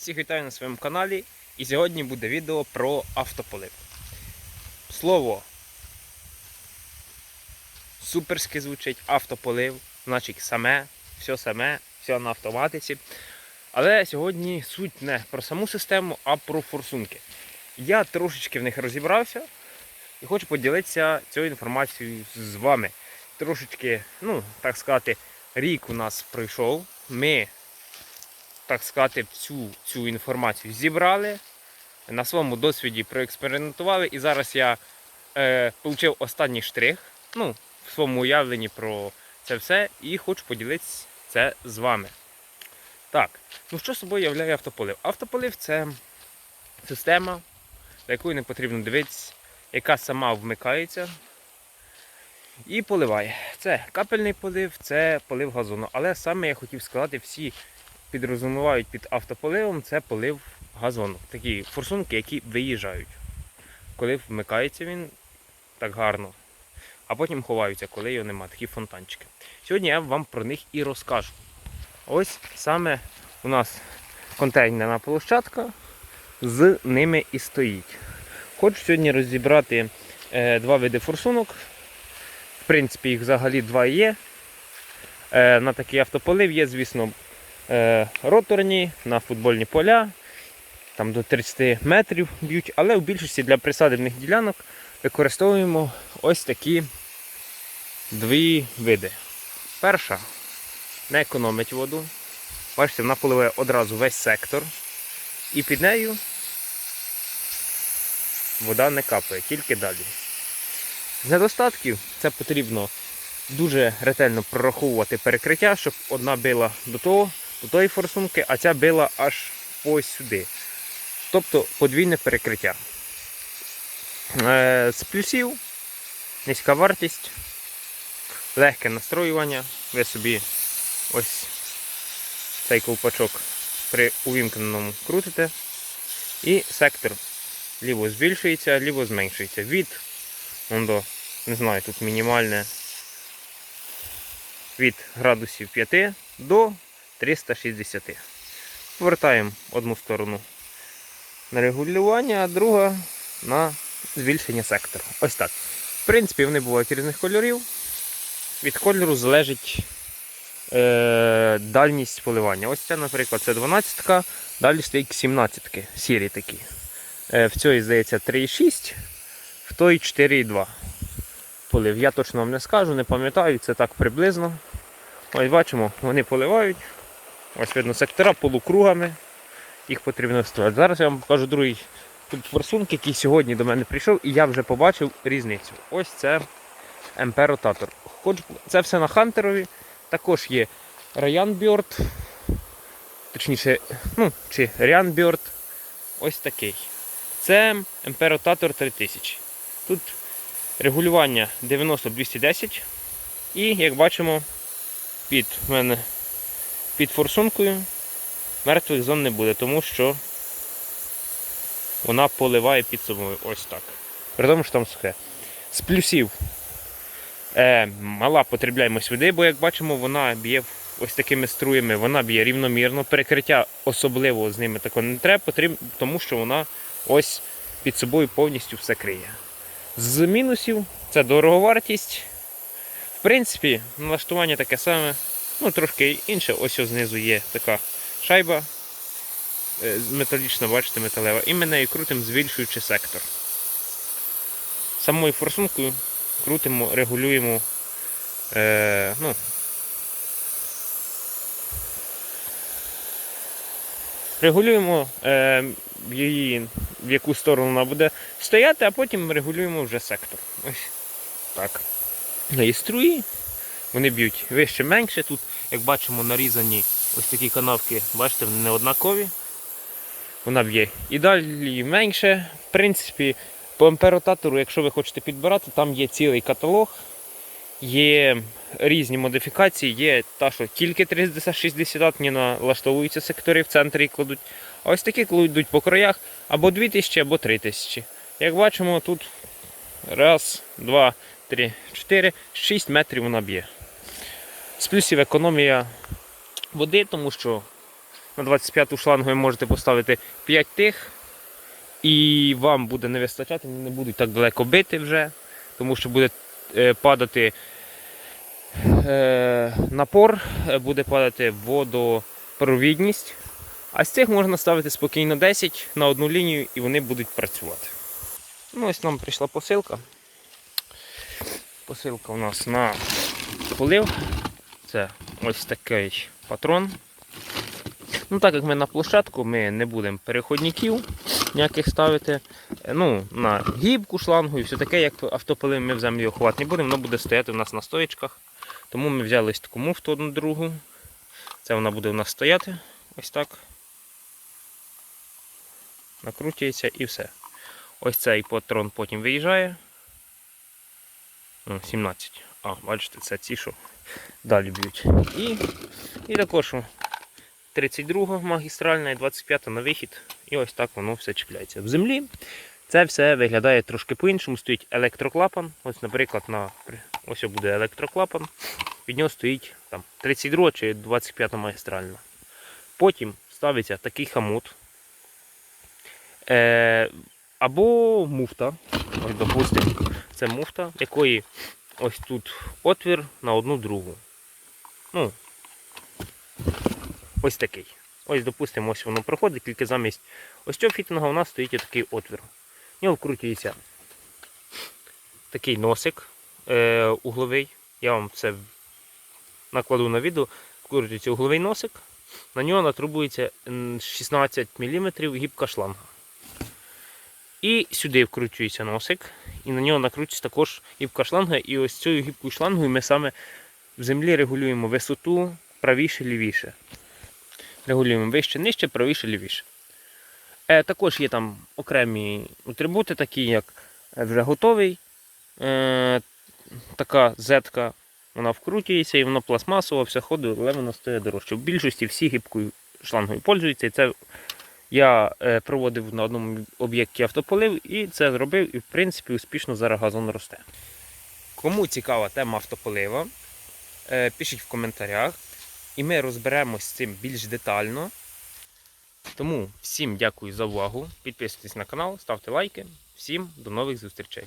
Всіх вітаю на своєму каналі. І сьогодні буде відео про автополив. Слово суперське звучить, автополив, значить саме, все саме, все на автоматиці. Але сьогодні суть не про саму систему, а про форсунки. Я трошечки в них розібрався і хочу поділитися цією інформацією з вами. Трошечки, ну, так сказати, рік у нас пройшов. Ми так сказати, всю цю інформацію зібрали, на своєму досвіді проекспериментували, і зараз я е, останній штрих ну, в своєму уявленні про це все, і хочу поділитися це з вами. Так, ну що собою являє автополив? Автополив це система, за якою не потрібно дивитися, яка сама вмикається і поливає. Це капельний полив, це полив газону. Але саме я хотів сказати, всі підрозумівають під автополивом, це полив газону. Такі форсунки, які виїжджають. Коли вмикається він так гарно, а потім ховаються, коли його нема, такі фонтанчики. Сьогодні я вам про них і розкажу. Ось саме у нас контейнерна площадка з ними і стоїть. Хочу сьогодні розібрати е, два види форсунок. В принципі, їх взагалі два є. Е, на такий автополив є, звісно, роторні на футбольні поля, там до 30 метрів б'ють, але в більшості для присадибних ділянок використовуємо ось такі дві види. Перша не економить воду. Бачите, вона поливає одразу весь сектор. І під нею вода не капає, тільки далі. З недостатків це потрібно дуже ретельно прораховувати перекриття, щоб одна била до того, до тої форсунки, а ця била аж ось сюди. Тобто подвійне перекриття. Е, З плюсів низька вартість, легке настроювання. Ви собі ось цей ковпачок при увімкненому крутите. І сектор ліво збільшується, ліво зменшується. Від, до, не знаю, тут мінімальне від градусів 5 до 360. Повертаємо одну сторону на регулювання, а друга на збільшення сектору. Ось так. В принципі, вони бувають різних кольорів. Від кольору залежить е, дальність поливання. Ось ця, наприклад, це 12-ка, далі стоїть 17-ки, сірі такі. Е, в цій, здається, 3,6, в той 4,2 полив. Я точно вам не скажу, не пам'ятаю, це так приблизно. Ось бачимо, вони поливають. Ось видно сектора полукругами. Їх потрібно вставити. Зараз я вам покажу другий тут форсунок, який сьогодні до мене прийшов, і я вже побачив різницю. Ось це МП-ротатор. Це все на Хантерові. Також є Ryan Bird, точніше, ну, чи Ryan Bird. Ось такий. Це МП-ротатор 3000. Тут регулювання 90-210. І, як бачимо, під мене під форсункою мертвих зон не буде, тому що вона поливає під собою ось так. При тому, що там сухе. З плюсів е, мала потребляємось води, бо як бачимо, вона б'є ось такими струями, вона б'є рівномірно. Перекриття особливо з ними такого не треба, потрібно, тому що вона ось під собою повністю все криє. З мінусів це дороговартість. В принципі, налаштування таке саме, ну трошки інше. Ось ось знизу є така шайба е, металічна, бачите, металева. І ми нею крутимо, збільшуючи сектор. Самою форсункою крутимо, регулюємо. Е, ну, Регулюємо е, її, в яку сторону вона буде стояти, а потім регулюємо вже сектор. Ось так. Струї, вони б'ють вище менше. Тут, як бачимо, нарізані ось такі канавки, бачите, вони не однакові. Вона б'є і далі менше. В принципі, по амперотатору, якщо ви хочете підбирати, там є цілий каталог, є різні модифікації, є та, що тільки 360 ні налаштовуються сектори в центрі кладуть. А ось такі кладуть по краях або 2000, або 3000. Як бачимо, тут раз, два, три, чотири, шість метрів вона б'є. З плюсів економія води, тому що на 25-ту шлангу ви можете поставити 5 тих, і вам буде не вистачати, вони не будуть так далеко бити вже, тому що буде е, падати е, напор, е, буде падати водопровідність. А з цих можна ставити спокійно 10 на одну лінію і вони будуть працювати. Ну, ось нам прийшла посилка. Посилка у нас на полив. Це ось такий патрон. Ну, так як ми на площадку, ми не будемо переходників ніяких ставити. Ну, на гібку, шлангу і все таке, як автополив, ми в землю його ховати не будемо, воно буде стояти у нас на стоєчках. Тому ми взяли ось таку муфту одну другу. Це вона буде у нас стояти. Ось так. Накручується і все. Ось цей патрон потім виїжджає. 17. А, бачите, це ці, що далі б'ють. І, і також 32 магістральна і 25 на вихід. І ось так воно все чіпляється. В землі це все виглядає трошки по-іншому. Стоїть електроклапан. Ось, наприклад, на ось буде електроклапан. Від нього стоїть там 32 чи 25 магістральна. Потім ставиться такий хамут. Е, або муфта. Ось, допустимо, це муфта, якої ось тут отвір на одну другу. Ну, ось такий. Ось, допустимо, ось воно проходить, тільки замість ось цього фітинга у нас стоїть такий отвір. В нього вкручується такий носик е, угловий. Я вам це накладу на відео. Вкручується угловий носик. На нього натрубується 16 мм гібка шланга. І сюди вкручується носик, і на нього накручується також гібка шланга. І ось цією гібкою шлангою ми саме в землі регулюємо висоту правіше, лівіше. Регулюємо вище, нижче, правіше, лівіше. Е, також є там окремі атрибути, такі як е, вже готовий. Е, така зетка, вона вкручується і воно пластмасово, все ходить, але воно стоїть дорожче. В більшості всі гібкою шлангою пользуються. І це я е, проводив на одному об'єкті автополив і це зробив, і в принципі успішно зараз газон росте. Кому цікава тема автополива, е, пишіть в коментарях, і ми розберемось з цим більш детально. Тому всім дякую за увагу. Підписуйтесь на канал, ставте лайки. Всім до нових зустрічей.